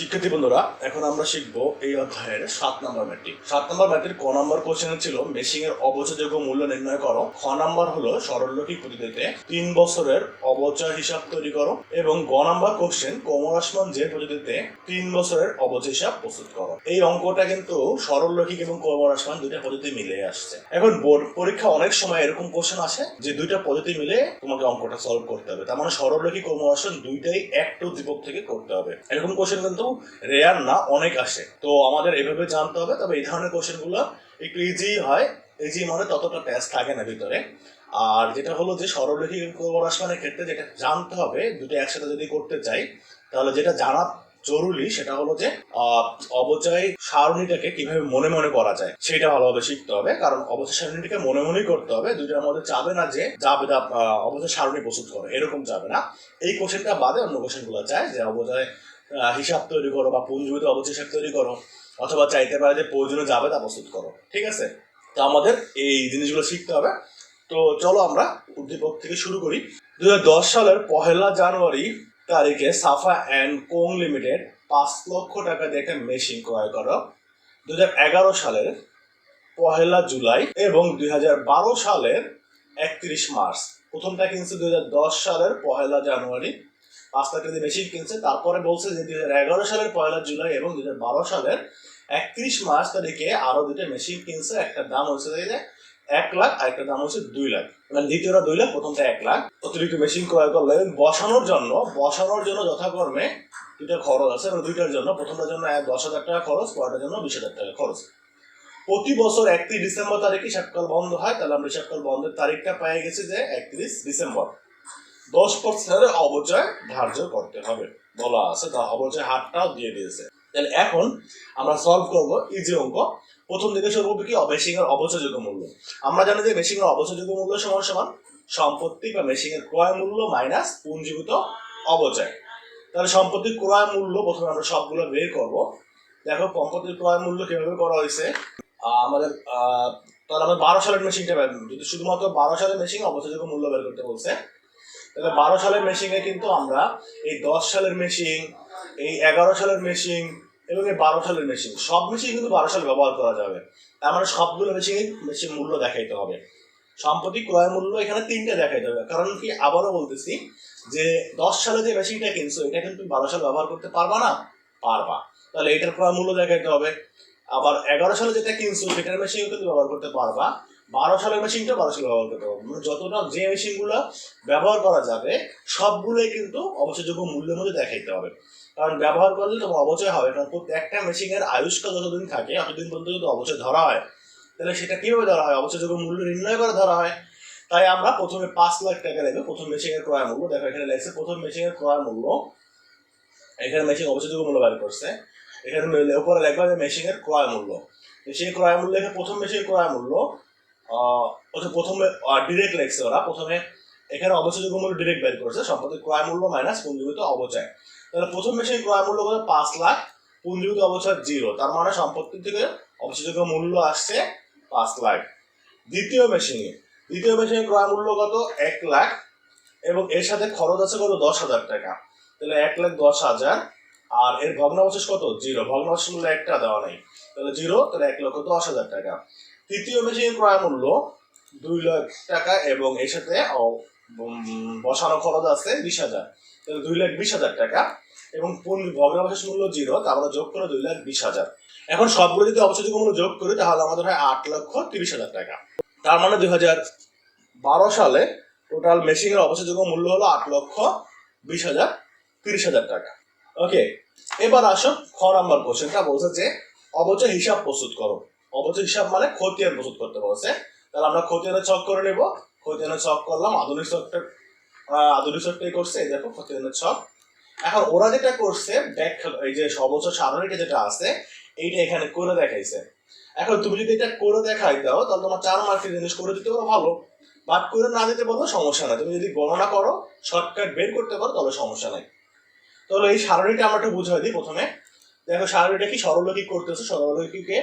শিক্ষার্থী বন্ধুরা, এখন আমরা শিখব এই অধ্যায়ের সাত নম্বর ম্যাটটি সাত নম্বর ম্যাটের ক নম্বর কোশ্চেন ছিল মেশিং এর অবচযোগ্য মূল্য নির্ণয় করো। খ নম্বর হলো সরলরৈখিক পদ্ধতিতে তিন বছরের অবচয় হিসাব তৈরি করো এবং গ নম্বর কোশ্চেন কোমরাসমান যে পদ্ধতিতে তিন বছরের অবচয় হিসাব প্রস্তুত করো। এই অঙ্কটা কিন্তু সরলরৈখিক এবং কোমরাসমান দুইটা পদ্ধতি মিলে আসছে। এখন বোর্ড পরীক্ষা অনেক সময় এরকম কোশ্চেন আসে যে দুইটা পদ্ধতি মিলে তোমাকে অঙ্কটা সলভ করতে হবে। তার মানে সরলরৈখিক কোমরাসন দুইটাই এক টু উদ্দীপক থেকে করতে হবে। এরকম কোশ্চেন কিন্তু রেয়ার না, অনেক আসে। তো আমাদের এভাবে জানতে হবে, তবে এই ধরনের কোশ্চেনগুলো একটু ইজি হয়। ইজি মানে ততটা প্যাচ থাকে না ভিতরে। আর যেটা হলো যে সরলরৈখিক কোমরাসমানের ক্ষেত্রে যেটা জানতে হবে, দুটো একসাথে যদি করতে চাই, তাহলে যেটা জানা জরুরি সেটা হলো যে অবচয় সারণীটাকে কীভাবে মনে মনে করা যায়, সেটা ভালোভাবে শিখতে হবে। কারণ অবচয় সারণীটাকে মনে মনেই করতে হবে, দুইটার মধ্যে চাবে না যে, যাবে অবচয় সারণী প্রস্তুত করো, এরকম যাবে না। এই কোশ্চেনটা বাদে অন্য কোশ্চেনগুলো চায় যে অবচয় হিসাব তৈরি করো বা পুঞ্জীবিত অবচয় হিসাব তৈরি করো, অথবা চাইতে পারে যে প্রয়োজনে যাবে তা প্রস্তুত করো, ঠিক আছে? তো আমাদের এই জিনিসগুলো শিখতে হবে। তো চলো আমরা উদ্দীপক থেকে শুরু করি। দু হাজার দশ সালের পহেলা জানুয়ারি তারিখে সাফা অ্যান্ড কোং লিমিটেড পাঁচ লক্ষ টাকা দিয়ে একটা মেশিন ক্রয় করো। দু এগারো সালের পহেলা জুলাই এবং দুই হাজার বারো সালের একত্রিশ মার্চ। প্রথমটা কিনছে দুই সালের পহেলা জানুয়ারি। পাঁচ লাখ টাকা মেশিন কিনছে। তারপরে বলছে যে দুই এগারো সালের পয়লা জুলাই এবং দুই বারো সালের একত্রিশ মার্চ তারিখে আরও দুটো মেশিন কিনছে। একটা দাম হচ্ছে যে এক লাখ আর একটা দাম হচ্ছে দুই লাখ। মানে দ্বিতীয়টা দুই লাখ, প্রথমটা এক লাখ। অতিরিক্ত মেশিন ক্রয় করলে বসানোর জন্য বসানোর জন্য যথাক্রমে দুইটা খরচ আছে এবং দুইটার জন্য, প্রথমটার জন্য দশ হাজার টাকা খরচ, পরেরটার জন্য বিশ হাজার টাকা খরচ। প্রতি বছর একত্রিশ ডিসেম্বর তারিখে হিসাবকাল বন্ধ হয়। তাহলে আমরা হিসাবকাল বন্ধের তারিখটা পেয়ে গেছি যে একত্রিশ ডিসেম্বর। দশ পার্সেন্টের অবচয় ধার্য করতে হবে। বলা আছে, তা অবচয় হারটাও দিয়ে দিয়েছে। তাহলে এখন আমরা সলভ করব ইজি অঙ্ক। প্রথম দিকে শুরু করব কি? এর অবচয়যোগ্য মূল্য। আমরা জানি যে মেশিং এর অবচয়যোগ্য মূল্য সমান সমান সম্পত্তি বা মেশিং এর ক্রয় মূল্য মাইনাস পুঞ্জীভূত অবচয় তাহলে সম্পত্তির ক্রয় মূল্য প্রথমে আমরা সবগুলো বের করব। দেখো, সম্পত্তির ক্রয় মূল্য কীভাবে করা হয়েছে? আমাদের তাহলে আমরা বারো সালের মেশিনটা যদি শুধুমাত্র বারো সালের মেশিন অবচয়যোগ্য মূল্য বের করতে বলছে তাহলে বারো সালের মেশিনে কিন্তু আমরা এই দশ সালের মেশিন এই এগারো সালের মেশিন এবং এই বারো সালের মেশিন সব মেশিন কিন্তু বারো সাল ব্যবহার করা যাবে। তার মানে সবগুলো মেশিন মেশিন মূল্য দেখাইতে হবে। সম্পত্তি ক্রয় মূল্য এখানে তিনটে দেখাইতে হবে। কারণ কি আবারও বলতেছি যে দশ সালে যে মেশিনটা কিনছো, এটা কিন্তু বারো সাল ব্যবহার করতে পারবা না? পারবা। তাহলে এটার ক্রয় মূল্য দেখাইতে হবে। আবার এগারো সালে যেটা কিনছো, সেটার মেশিন কিন্তু ব্যবহার করতে পারবা। বারো সালের মেশিনটা বারো সাল ব্যবহার করতে পারব মানে যতটা যে মেশিনগুলো ব্যবহার করা যাবে, সবগুলোই কিন্তু অবশ্যযোগ্য মূল্যের মধ্যে দেখাইতে হবে। কারণ ব্যবহার করলে তোমার অবচয় হবে, কারণ প্রত্যেকটা মেশিনের আয়ুষ্কাল যতদিন থাকে ততদিন পর্যন্ত যদি অবচয় ধরা হয়। তাহলে সেটা কীভাবে ধরা হয়? অবচয়যোগ্য মূল্য নির্ণয় করে ধরা হয়। তাই আমরা প্রথমে পাঁচ লাখ টাকা দেবো, প্রথম মেশিনের ক্রয় মূল্য। দেখো, এখানে লেগেছে প্রথম মেশিনের ক্রয় মূল্য। এখানে মেশিন অবচয়যোগ্য মূল্য বের করছে। এখানে উপরে লেখা যে মেশিনের ক্রয় মূল্য। মেশিনের ক্রয় মূল্য এখানে প্রথম মেশিনের ক্রয় মূল্য। হচ্ছে প্রথমে ডিরেক্ট লেখছে ওরা। প্রথমে এখানে অবচয়যোগ্য মূল্য ডিরেক্ট বের করছে। সম্পত্তি ক্রয় মূল্য মাইনাস পুঞ্জীভূত অবচয়। তাহলে প্রথম মেশিন ক্রয় মূল্য কত? পাঁচ লাখ। পুঞ্জীভূত অবচয় জিরো তার মানে সম্পত্তি থেকে অবচয়যোগ্য মূল্য আসছে পাঁচ লাখ। দ্বিতীয় মেশিনে দ্বিতীয় মেশিনের ক্রয় মূল্য কত? এক লাখ। এবং এর সাথে খরচ আছে কত? দশ হাজার টাকা। তাহলে এক লাখ দশ হাজার। আর এর ভগ্নাবশেষ কত? জিরো ভগ্নাবশেষ মূল্য একটা দেওয়া নাই। তাহলে জিরো তাহলে এক লক্ষ দশ হাজার টাকা। তৃতীয় মেশিনের ক্রয় মূল্য দুই লাখ টাকা এবং এর সাথে বসানো খরচ আছে বিশ হাজার। দুই লাখ বিশ হাজার টাকা এবং ভগ্নাবশেষ মূল্য জিরো, তা আমরা যোগ করে দুই লাখ বিশ হাজার। এখন সবগুলো যদি অবচযোগ্য মূল্য যোগ করি, তাহলে আমাদের হয় আট লক্ষ তিরিশ হাজার টাকা। তার মানে দুই হাজার বারো সালে টোটাল মেশিনের অবচযোগ্য মূল্য হলো আট লক্ষ বিশ হাজার তিরিশ হাজার টাকা। ওকে এবার আসো খ নাম্বার কোশ্চেনটা বলছে যে, অবচয় হিসাব প্রস্তুত করো। অবচয় হিসাব মানে খতিয়ান প্রস্তুত করতে বলছে। তাহলে আমরা খতিয়ানের ছক করে নেব। খতিয়ানের ছক করলাম, আধুনিক ছকটা আধুনিক ছকটাই করছে, এই দেখো খতিয়ানের ছক। এখন ওরা যেটা করছে ব্যাখ্যা এই যে অবচয় সারণীটা যেটা আছে, এইটা এখানে করে দেখাইছে। এখন তুমি যদি এটা করে দেখাই দাও, তাহলে তোমার চার মার্কের জিনিস করে দিতে পারো ভালো। বাট করে না দিতে পারো সমস্যা নাই। তুমি যদি গণনা করো শর্টকাট বের করতে পারো, তাহলে সমস্যা নাই। তাহলে এই সারণীটা আমরা একটু বুঝাই দিই প্রথমে। দেখো সারণীটা কি সরলরৈখিক করতেছে, সরলরৈখিকে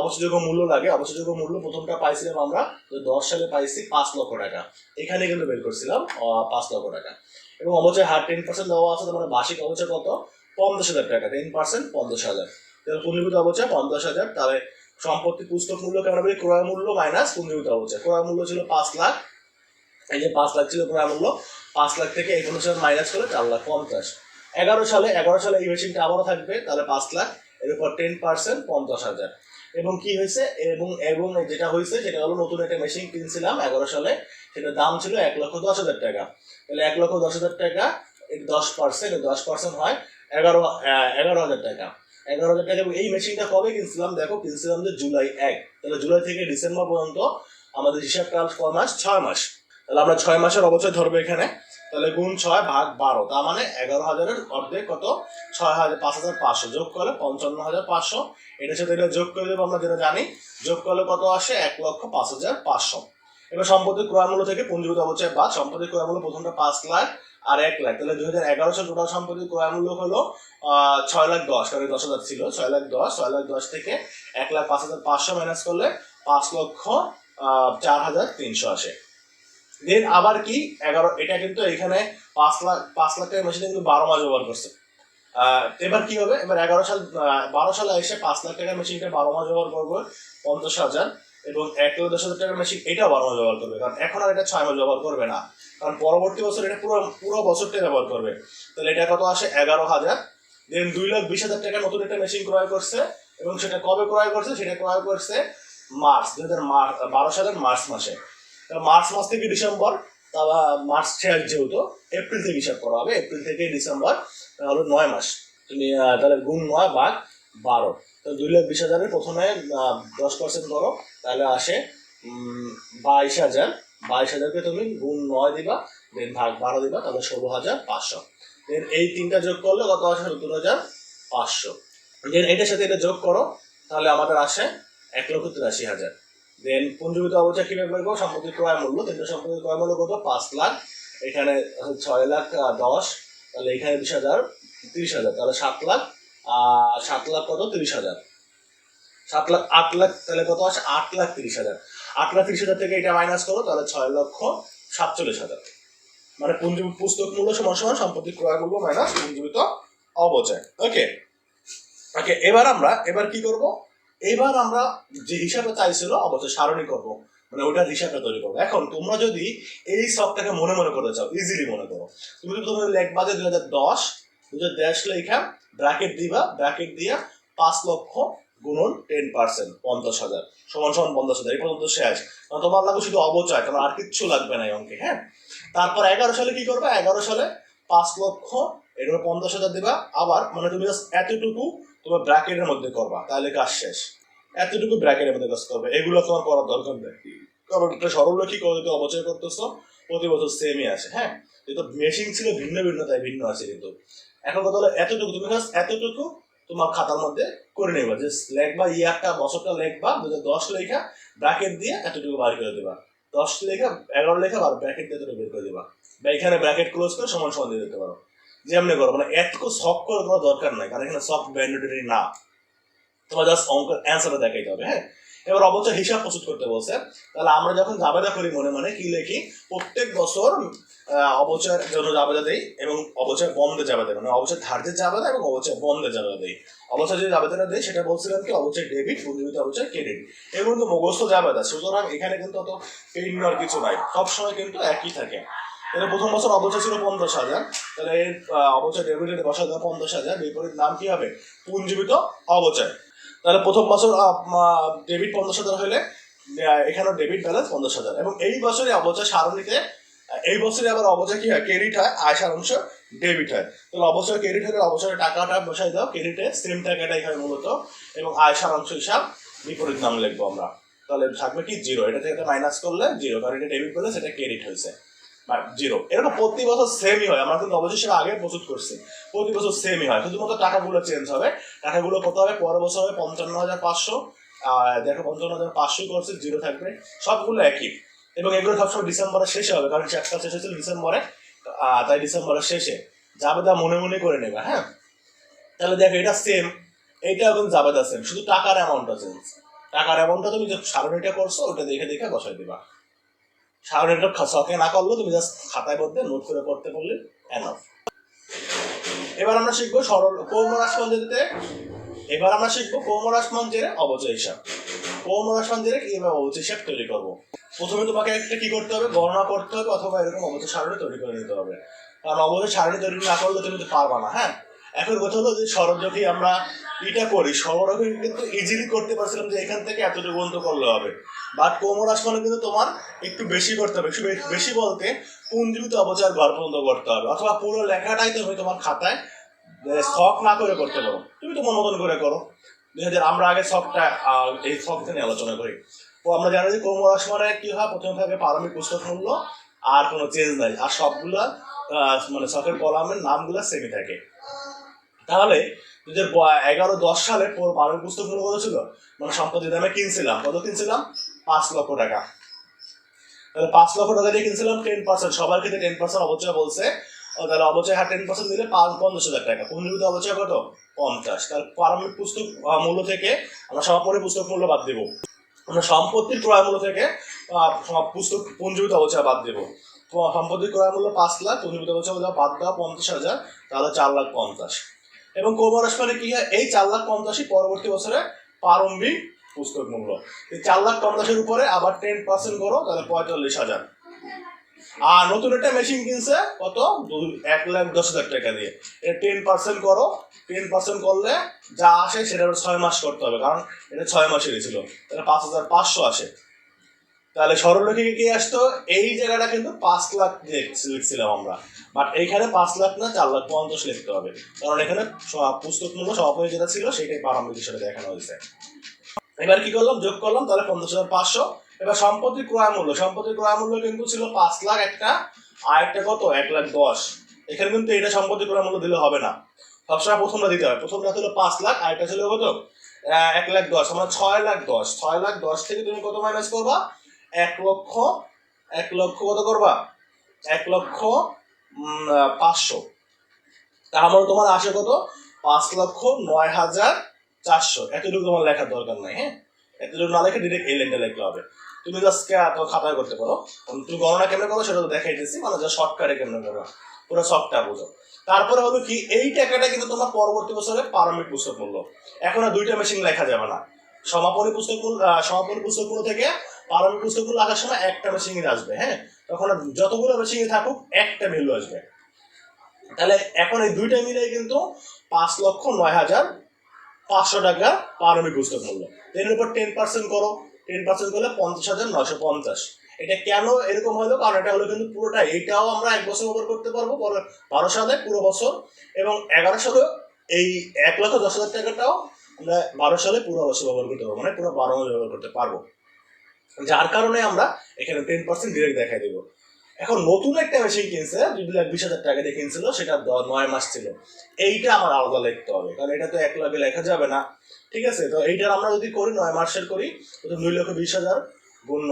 অবশ্যযোগ্য মূল্য লাগে অবশ্যযোগ্য মূল্য। প্রথমটা পাইছিলাম আমরা দশ সালে পাইছি পাঁচ লক্ষ টাকা। এখানে কিন্তু বের করছিলাম পাঁচ লক্ষ টাকা। এবং অবচয় হার টেন পার্সেন্ট দেওয়া আছে, তোমার বার্ষিক অবচয় কত? পঞ্চাশ হাজার টাকা টেন পার্সেন্ট পঞ্চাশ হাজার। তাহলে পুঞ্জীভূত অবচয় পঞ্চাশ হাজার। তাহলে সম্পত্তি পুস্তক মূল্য কেমন হবে? ক্রয় মূল্য মাইনাস পুঞ্জীভূত অবচয় ক্রয় মূল্য ছিল পাঁচ লাখ। এই যে পাঁচ লাখ ছিল ক্রয় মূল্য, পাঁচ লাখ থেকে একুশ হাজার মাইনাস করে চার লাখ পঞ্চাশ। এগারো সালে এগারো সালে এই মেশিনটা আবারও থাকবে, তাহলে পাঁচ লাখ। এর উপর টেন পার্সেন্ট পঞ্চাশ হাজার। এবং কি হয়েছে? এবং এবং যেটা হয়েছে, সেটা হলো নতুন একটা মেশিন কিনছিলাম এগারো সালে। সেটার দাম ছিল এক লক্ষ দশ হাজার টাকা। তাহলে এক লক্ষ দশ হাজার টাকা দশ পার্সেন্ট দশ পার্সেন্ট হয় এগারো এগারো হাজার টাকা। এগারো হাজার টাকা এই মেশিনটা কবে কিনছিলাম? দেখো, কিনছিলাম যে জুলাই এক। তাহলে জুলাই থেকে ডিসেম্বর পর্যন্ত আমাদের হিসাব কাল ক মাস? ছয় মাস। তাহলে আমরা ছয় মাসের অবচয় ধরবো এখানে। তাহলে গুণ ছয় ভাগ বারো, তার মানে এগারো হাজারের অর্ধেক কত? ছয় হাজার পাঁচ হাজার পাঁচশো, যোগ করলে পঞ্চান্ন হাজার পাঁচশো। এটার সাথে এটা যোগ করে দেবো আমরা যেটা জানি, যোগ করলে কত আসে? এক লক্ষ পাঁচ হাজার পাঁচশো। এবার সম্পত্তি ক্রয় মূল্য থেকে পুঞ্জীভূত অবচয় বাদ সম্পত্তি ক্রয় মূল্য প্রথমটা পাঁচ লাখ আর এক লাখ। তাহলে দুই হাজার এগারো সাল টোটাল সম্পত্তি ক্রয় মূল্য হলো ছয় লাখ দশ, কারণ দশ হাজার ছিল। ছয় লাখ দশ, ছয় লাখ দশ থেকে এক লাখ পাঁচ হাজার পাঁচশো মাইনাস করলে পাঁচ লক্ষ চার হাজার তিনশো আসে। দেন আবার কি? এগারো এটা কিন্তু এখানে পাঁচ লাখ পাঁচ লাখ টাকার মেশিনে কিন্তু বারো মাস ব্যবহার করছে। এবার কি হবে? এবার এগারো সাল বারো সালে এসে পাঁচ লাখ টাকার মেশিনটা বারো মাস ব্যবহার করব পঞ্চাশ হাজার এবং এক লাখ দশ হাজার টাকার মেশিন এটাও বারো মাস ব্যবহার করবে। কারণ এখন আর এটা ছয় মাস ব্যবহার করবে না। কারণ পরবর্তী বছর এটা পুরো পুরো বছরটাই ব্যবহার করবে। তাহলে এটা কত আসে? এগারো হাজার। দেন দুই লাখ বিশ হাজার টাকা নতুন একটা মেশিন ক্রয় করছে এবং সেটা কবে ক্রয় করছে? সেটা ক্রয় করছে মার্চ, দুই হাজার মার্চ বারো সালের মার্চ মাসে। মার্চ মাস থেকে ডিসেম্বর মার্চ শেষ যেহেতু, এপ্রিল থেকে হিসাব করা হবে, এপ্রিল থেকে ডিসেম্বর হলো নয় মাস। তুমি তাহলে গুণ নয় ভাগ বারো। তো দুই লাখ বিশ হাজারের প্রথমে দশ পার্সেন্ট করো তাহলে আসে বাইশ হাজার। বাইশ হাজারকে তুমি গুণ নয় দিবা দেন ভাগ বারো দিবা, তাহলে ষোলো হাজার পাঁচশো। দেন এই তিনটা যোগ করলে কত আসে? সত্তর হাজার পাঁচশো। দেন এটার সাথে এটা যোগ করো, তাহলে আমাদের আসে এক লক্ষ তিরাশি হাজার। দেন পুঞ্জীবিত অবচয় কীভাবে বের করব সম্পত্তির ক্রয় মূল্য। তিনটা সম্পত্তির ক্রয় মূল্য কত? পাঁচ লাখ। এখানে ছয় লাখ দশ। তাহলে এখানে বিশ হাজার তিরিশ হাজার। তাহলে সাত লাখ। আহ, সাত লাখ কত? তিরিশ হাজার। সাত লাখ আট লাখ তাহলে কত আসে? আট লাখ তিরিশ হাজার। আট লাখ তিরিশ হাজার থেকে এটা মাইনাস করো তাহলে ছয় লক্ষ সাতচল্লিশ হাজার। মানে পুঞ্জি পুস্তক মূল্য সমান সমান সম্পত্তি ক্রয় মূল্য মাইনাস পুঞ্জীবিত অবচয়। ওকে ওকে এবার আমরা এবার কি করব? এবার আমরা যে হিসাবে চাইছিল অবশ্যই সারণী করব। মানে ওটার হিসাবটা তৈরি করব। এখন তোমরা যদি এই সবটাকে মনে মনে করতে চাও ইজিলি মনে করো। তুমি যদি তোমার লেখবা যে দুই হাজার দশ, দুই হাজার দেশ লেখা ব্র্যাকেট দিবা, ব্র্যাকেট দিয়া পাঁচ লক্ষ গুণন টেন পার্সেন্ট, পঞ্চাশ হাজার, সমান সমান পঞ্চাশ হাজার, এই পর্যন্ত শেষ। কারণ তোমার লাগবে শুধু অবচয় তোমার আর কিচ্ছু লাগবে না এই অঙ্কে হ্যাঁ? তারপর এগারো সালে কি করবে? এগারো সালে পাঁচ লক্ষ এর পঞ্চাশ হাজার দিবা। আবার মানে তুমি এতটুকু তোমার ব্র্যাকেটের মধ্যে করবা, তাহলে কাজ শেষ। এতটুকু ব্র্যাকেটের মধ্যে কাজ করবে। এগুলো তোমার করার দরকার নেই। কারণ এটা সরলরৈখিক যদি অবচয় করতেছো, প্রতি বছর সেমই আসে হ্যাঁ? যেহেতু মেশিন ছিল ভিন্ন ভিন্ন, তাই ভিন্ন আছে কিন্তু। এখন কথা হলো এতটুকু, তুমি জাস্ট এতটুকু তোমার খাতার মধ্যে করে নেবা। যে লেখবা, ইয়ারটা, বছরটা লেখবা দু হাজার দশ লেখা ব্র্যাকেট দিয়ে এতটুকু বার করে দেবা। দশ লেখা, এগারো লেখা আর ব্র্যাকেট দিয়ে বের করে দেবা। বা এখানে ব্র্যাকেট ক্লোজ করে সমান সমান দিয়ে দিতে পারো। যেমনি করো মানে এতটুকু শখ করে তোমার দরকার নাই, কারণ এখানে সফট ম্যান্ডেটরি না। তোমার জাস্ট অঙ্ক অ্যান্সারটা দেখাইতে হবে হ্যাঁ? এবার অবচয় হিসাব প্রস্তুত করতে বলছে। তাহলে আমরা যখন জাবেদা করি মনে মনে, কি লিখি? প্রত্যেক বছর অবচয়ের জন্য জাবেদা দেই এবং অবচয় বন্ধে জাবেদা মানে অবচয় ধার্যের জাবেদা এবং অবচয় বন্ধে জাবেদা দেই। অবচয় যে জাবেদাটা দেয় সেটা বলছিলাম কি, অবচয় ডেবিট পুঞ্জীবিত অবচয় ক্রেডিট। এগুলো কিন্তু মুখস্থ জাবেদা, সুতরাং এখানে কিন্তু অত পেইন কিছু নাই। সবসময় কিন্তু একই থাকে। তাহলে প্রথম বছর অবচয় ছিল পঞ্চাশ হাজার। তাহলে এর অবচয় ডেবিটের বসা দেওয়া পঞ্চাশ হাজার। বিপরীত নাম কি হবে? পুঞ্জীবিত অবচয়। তাহলে প্রথম বছর ডেবিট পঞ্চাশ হাজার হলে এখানেও ডেবিট ব্যালেন্স পঞ্চাশ হাজার। এবং এই বছরে অবচয় সারণীতে এই বছরে আবার অবচয় কি হয়? ক্রেডিট হয়, আয় সারাংশ ডেবিট হয়। তাহলে অবচয় ক্রেডিট হলে অবচয়ের টাকাটা বসাই দাও, ক্রেডিটে সেম টাকাটাই হয় মূলত, এবং আয় সারাংশ হিসাব বিপরীত নাম লিখব আমরা। তাহলে থাকবে কি? জিরো। এটা থেকে মাইনাস করলে, জিরো। কারণ এটা ডেবিট করলে, সেটা ক্রেডিট হয়েছে। জিরো এরকম প্রতি বছর সেমই হয়। আমরা কিন্তু সেটা আগে প্রস্তুত করছি। প্রতি বছর সেমই হয়। শুধুমাত্র টাকাগুলো চেঞ্জ হবে। টাকাগুলো কত হবে? পরের বছর হবে পঞ্চান্ন হাজার পাঁচশো। দেখো, পঞ্চান্ন হাজার পাঁচশোই করছে জিরো থাকবে। সবগুলো একই। এবং এগুলো সবসময় ডিসেম্বরের শেষে হবে। কারণ চারটা শেষ হয়েছিল ডিসেম্বরে। তাই ডিসেম্বরের শেষে। জাবেদা মনে মনে করে নেবে হ্যাঁ? তাহলে দেখো, এটা সেম এইটা এখন জাবেদা সেম শুধু টাকার অ্যামাউন্টটা চেঞ্জ টাকার অ্যামাউন্টটা তুমি যে সারণীটা করছ, ওটা দেখে দেখে বসাই দিবা। সারণীটা শখে না করলেও তুমি জাস্ট খাতায় বলতে নোট করে করতে পারলে এনাফ এবার আমরা শিখব সরল কৌমরাস পদ্ধতিতে এবার আমরা শিখব কৌমরাস মঞ্চের অবচয় হিসাব কৌমরাস মঞ্চের কীভাবে অবচয় হিসাব তৈরি করব? প্রথমে তোমাকে একটা কি করতে হবে? গণনা করতে হবে অথবা এরকম অবচয় সারণী তৈরি করে নিতে হবে। কারণ অবচয় সারণী তৈরি না করলে তুমি তো পারবা না হ্যাঁ? এখন কথা হলো যে সরলরেখি আমরা এটা করি। সরলরেখি কিন্তু ইজিলি করতে পারছিলাম যে এখান থেকে এতটুকু অন্ত করলে হবে। বাট কোমরাস মানে কিন্তু তোমার একটু বেশি করতে হবে। একটু বেশি বলতে পুঞ্জীবিত অবচয় ঘর পর্যন্ত করতে হবে। অথবা পুরো লেখাটাই তুমি তোমার খাতায় শখ না করে করতে পারো। তুমি তোমার মতন করে করো। আমরা আগে শখটা এই শখটা নিয়ে আলোচনা করি। তো আমরা জানি যে কোমরাস মানে কি হয়? প্রথমে থাকে প্রারম্ভিক পুস্তক মূল্য আর কোনো চেঞ্জ নাই। আর সবগুলা মানে শখের কলামের নামগুলা সেমই থাকে। তাহলে দু হাজার এগারো, দশ সালে পুরো প্রারম্ভিক পুস্তক কত ছিল? মানে সম্পত্তি দামে কিনছিলাম। কত কিনছিলাম? পাঁচ লক্ষ টাকা। তাহলে পাঁচ লক্ষ টাকা দিয়ে কিনছিলাম টেন পার্সেন্ট সবার ক্ষেত্রে টেন পার্সেন্ট অবচয় বলছে। তাহলে অবচয় হার টেন পার্সেন্ট দিলে পাঁচ, পঞ্চাশ হাজার টাকা। পুঞ্জীবিত অবচয় কত? পঞ্চাশ। তাহলে প্রারম্ভিক পুস্তক মূল্য থেকে আমরা সমাপনী পুস্তক মূল্য বাদ দেবো। আমরা সম্পত্তির ক্রয় মূল্য থেকে পুস্তক পুঞ্জীবিত অবচয় বাদ দেবো? সম্পত্তির ক্রয় মূল্য পাঁচ লাখ পুঞ্জীবিত অবচয় বাদ দেওয়া পঞ্চাশ হাজার, তাহলে চার লাখ পঞ্চাশ। এবং কোমরাস মানে কি হয়? এই চার লাখ পঞ্চাশই পরবর্তী বছরে প্রারম্ভিক পুস্তক মূল্য এই চার লাখ পঞ্চাশের উপরে আবার টেন পার্সেন্ট করো, তাহলে পঁয়তাল্লিশ হাজার। আর নতুন একটা মেশিন কিনছে, কত? এক লাখ দশ হাজার টাকা দিয়ে। এটা টেন পার্সেন্ট করো টেন পার্সেন্ট করলে যা আসে সেটা ছয় মাস করতে হবে, কারণ এটা ছয় মাসেরই ছিল। তাহলে পাঁচ হাজার পাঁচশো আসে। তাহলে সরলরেখিকে কি আসতো? এই জায়গাটা কিন্তু পাঁচ লাখ লিখ- লিখছিলাম আমরা। বাট এইখানে পাঁচ লাখ না, চার লাখ পঞ্চাশ লিখতে হবে। কারণ এখানে পুস্তক মূল্য সভাপতি যেটা ছিল, সেটাই প্রারম্ভিক হিসেবে দেখানো হয়েছে। এবার কি করলাম? যোগ করলাম, তাহলে পঞ্চাশ হাজার পাঁচশো। এবার সম্পত্তির ক্রয় মূল্য। সম্পত্তির ক্রয় মূল্য কিন্তু ছিল পাঁচ লাখ একটা, আর একটা কত? এক লাখ দশ। এখানে কিন্তু এটা সম্পত্তির ক্রয় মূল্য দিলে হবে না। সবসময় প্রথমটা দিতে হবে প্রথমটা ছিল পাঁচ লাখ, আর একটা ছিল কত? এক লাখ দশ। আমরা ছয় লাখ দশ। ছয় লাখ দশ থেকে তুমি কত মাইনাস করবা? এক লক্ষ এক লক্ষ কত করবা? এক লক্ষ পাঁচশো। তার মানে তোমার আসে কত? পাঁচ লক্ষ নয় হাজার চারশো। এতটুকু তোমার লেখার দরকার নাই হ্যাঁ? এতটুকু না লেখে ডিরেক্ট এই লাইনটা লিখলে হবে। তুমি জাস্ট খাতায় করতে পারো। তুমি গণনা কেমনে করো সেটা তো দেখাই দিচ্ছি মানে যা শর্টকাটে কেমনে করো পুরো সবটা বুঝো। তারপরে হলো কি, এই টাকাটা কিন্তু তোমার পরবর্তী বছরে প্রারম্ভিক পুস্তক মূল্য। এখন আর দুইটা মেশিন লেখা যাবে না। সমাপনী পুস্তক সমাপনী পুস্তক মূল্য থেকে পুস্তক মূল্য আসার সময় একটা মেশিন আসবে হ্যাঁ? তখন যতগুলো মেশিন থাকুক, একটা ভ্যালু আসবে। তাহলে এখন এই দুইটা মিলে কিন্তু পাঁচ লক্ষ নয় হাজার পাঁচশো টাকা প্রারম্ভিক পুস্তক মূল্য এর উপর টেন পার্সেন্ট করো। টেন পার্সেন্ট করলে পঞ্চাশ হাজার নয়শো পঞ্চাশ। এটা কেন এরকম হলো? কারণ এটা হলো কিন্তু পুরোটা এইটাও আমরা এক বছর ব্যবহার করতে পারব, পরে বারো সালে পুরো বছর, এবং এগারো সালে এই এক লক্ষ দশ হাজার টাকাটাও আমরা বারো সালে পুরো বছর ব্যবহার করতে পারব মানে পুরো বারো মাস ব্যবহার করতে পারব। যার কারণে আমরা এখানে টেন পার্সেন্ট ডিরেক্ট দেখাই দেবো। এখন নতুন একটা মেশিন কিনছে দুই লাখ বিশ হাজার টাকা দিয়ে কিনছিল, সেটা নয় মাস ছিল। এইটা আমার আলাদা লিখতে হবে, কারণ এটা তো এক লাখে লেখা যাবে না। ঠিক আছে? তো এইটার আমরা যদি করি, নয় মাসের করি তো দুই লক্ষ বিশ হাজার গুণ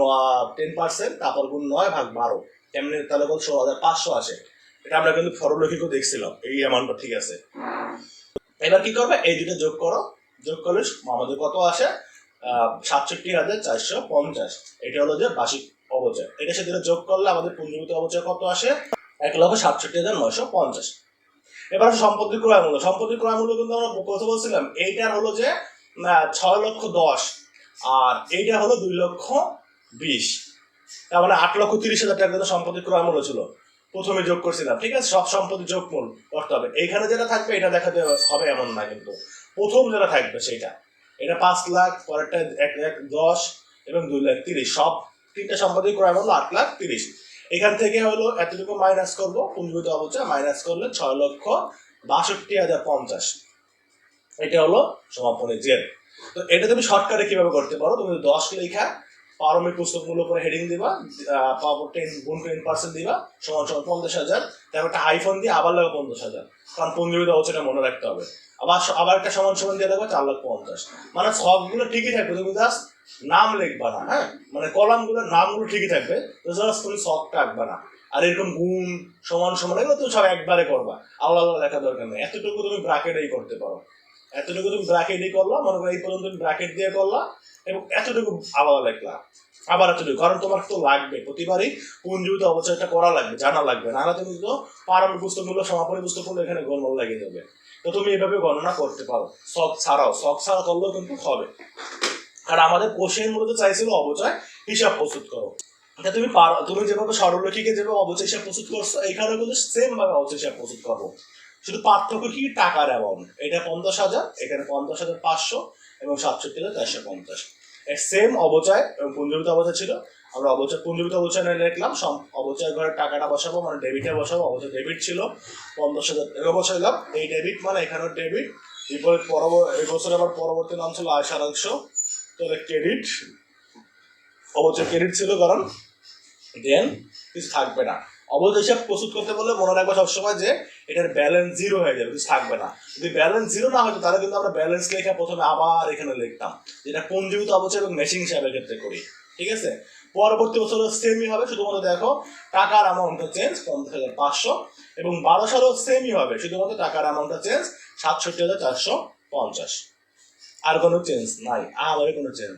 টেন পার্সেন্ট তারপর গুণ নয় ভাগ বারো। এমনি তাহলে বল ষোলো হাজার পাঁচশো আসে। এটা আমরা কিন্তু সরলরেখিকও দেখছিলাম, এই অ্যামাউন্টটা ঠিক আছে? এবার কি করবে? এই দুটো যোগ করো। যোগ করলে আমাদের কত আসে? সাতষট্টি হাজার চারশো পঞ্চাশ। এটা হলো যে বার্ষিক অবচয়। এটা যোগ করলে আমাদের পুঞ্জীবিত অবচয় কত আসে? এক লক্ষ সাতষট্টি হাজার নয়শো পঞ্চাশ। এবার আসে সম্পত্তির ক্রয় মূল্য। সম্পত্তির ক্রয় মূল্য কিন্তু আমরা কথা বলছিলাম, এইটার হলো যে ছয় লক্ষ দশ আর এইটা হলো দুই লক্ষ বিশ। তার মানে আট লক্ষ তিরিশ হাজার টাকা কিন্তু সম্পত্তির ক্রয় মূল্য ছিল। প্রথমে যোগ করছিলাম, ঠিক আছে? সব সম্পত্তি যোগ মূল করতে হবে। এইখানে যেটা থাকবে, এটা দেখাতে হবে এমন না কিন্তু। প্রথম যেটা থাকবে, সেইটা। এটা পাঁচ লাখ, পরেরটা এক লাখ দশ এবং দুই লাখ তিরিশ। সব তিনটা সম্পত্তি ক্রয় মূল্য আট লাখ তিরিশ। এখান থেকে হলো এতটুকু মাইনাস করব। পুঞ্জীবিত অবচয় মাইনাস করলে ছয় লক্ষ বাষট্টি হাজার পঞ্চাশ। এটা হলো সমাপনের জেদ তো এটা তুমি শর্টকাটে কীভাবে করতে পারো? তুমি দশ লেখা পারমিক পুস্তক মূল্য করে হেডিং দিবা পাওয়ার টেন গুণ টেন পার্সেন্ট দিবা, সমান সমান পঞ্চাশ হাজার। তারপর একটা আইফোন দিয়ে আবার লাগবে পঞ্চাশ হাজার। কারণ পুঞ্জীবিত অবচয়টা মনে রাখতে হবে। আবার আবার একটা সমান সমান দিয়ে দেবো চার লাখ পঞ্চাশ। মানে সবগুলো ঠিকই থাকবে, তুমি জাস্ট নাম লিখবা না হ্যাঁ? মানে কলামগুলোর নামগুলো ঠিকই থাকবে জাস্ট তুমি শখটা আঁকবা না। আর এরকম গুণ, সমান সমান, এগুলো তুমি সব একবারে করবা। আলাদা আলাদা লেখা দরকার নেই। এতটুকু তুমি ব্রাকেটেই করতে পারো। এতটুকু তুমি ব্র্যাকেট দিয়ে করলা, মনে করো এই পর্যন্ত তুমি ব্র্যাকেট দিয়ে করলা, এবং এতটুকু আলাদা লিখলা। আবার এতটুকু, কারণ তোমার তো লাগবে, প্রতিবারই পুঞ্জীবিত অবচয়টা করা লাগবে, জানা লাগবে। নাহলে তুমি তো পারমিক পুস্তক মূল্য সমাপনী পুস্তক মূল্য এখানে গোলমাল লেগে যাবে তো তুমি এভাবে গণনা করতে পারো। শখ ছাড়াও, শখ ছাড়া করলেও কিন্তু হবে। আর আমাদের কোশ্চেন মূলত চাইছিল অবচয়, হিসাব প্রস্তুত করো। এটা তুমি পারো, তুমি যেভাবে সরলরেখিকে যেভাবে অবচয়, হিসাব প্রস্তুত করছ এখানে কিন্তু সেম ভাবে অবচয়, হিসাব প্রস্তুত করব শুধু পার্থক্য কি? টাকার অ্যামাউন্ট এটা পঞ্চাশ হাজার, এখানে পঞ্চাশ হাজার পাঁচশো এবং সাতষট্টি হাজার চারশো পঞ্চাশ। সেম অবচয় এবং পুঞ্জীবিত অবচয় ছিল আমরা অবচয় পুঞ্জীবিত অবচয় লিখলাম অবচয় ঘরে টাকাটা বসাবো মানে ডেবিটে বসাবো, অবচয় ডেবিট ছিল, পঞ্চাশ হাজার টাকা বসাইলাম। এই ডেবিট মানে এখানেও ডেবিট বিপরীত পরবর্তী এই বছর আবার পরবর্তী নাম ছিল আয় সারাংশ। তাহলে ক্রেডিট অবচয় ক্রেডিট ছিল কারণ দেন কিছু থাকবে না। অবচয় হিসাব প্রস্তুত করতে বললে মনে রাখব সবসময় যে এটার ব্যালেন্স জিরো হয়ে যাবে, কিছু থাকবে না। যদি ব্যালেন্স জিরো না হতো, তাহলে কিন্তু আমরা ব্যালেন্স লেখা প্রথমে আবার এখানে লিখতাম। যেটা পঞ্জীবিত অবচয় এবং মেশিন হিসাবের ক্ষেত্রে করি, ঠিক আছে? পরবর্তী বছর সেমই হবে, শুধুমাত্র দেখো, টাকার অ্যামাউন্টটা চেঞ্জ পঞ্চাশ হাজার পাঁচশো এবং বারো সালও সেমই হবে, শুধুমাত্র টাকার অ্যামাউন্টটা চেঞ্জ সাতষট্টি হাজার চারশো পঞ্চাশ। আর কোনো চেঞ্জ নাই আমাদের কোনো চেঞ্জ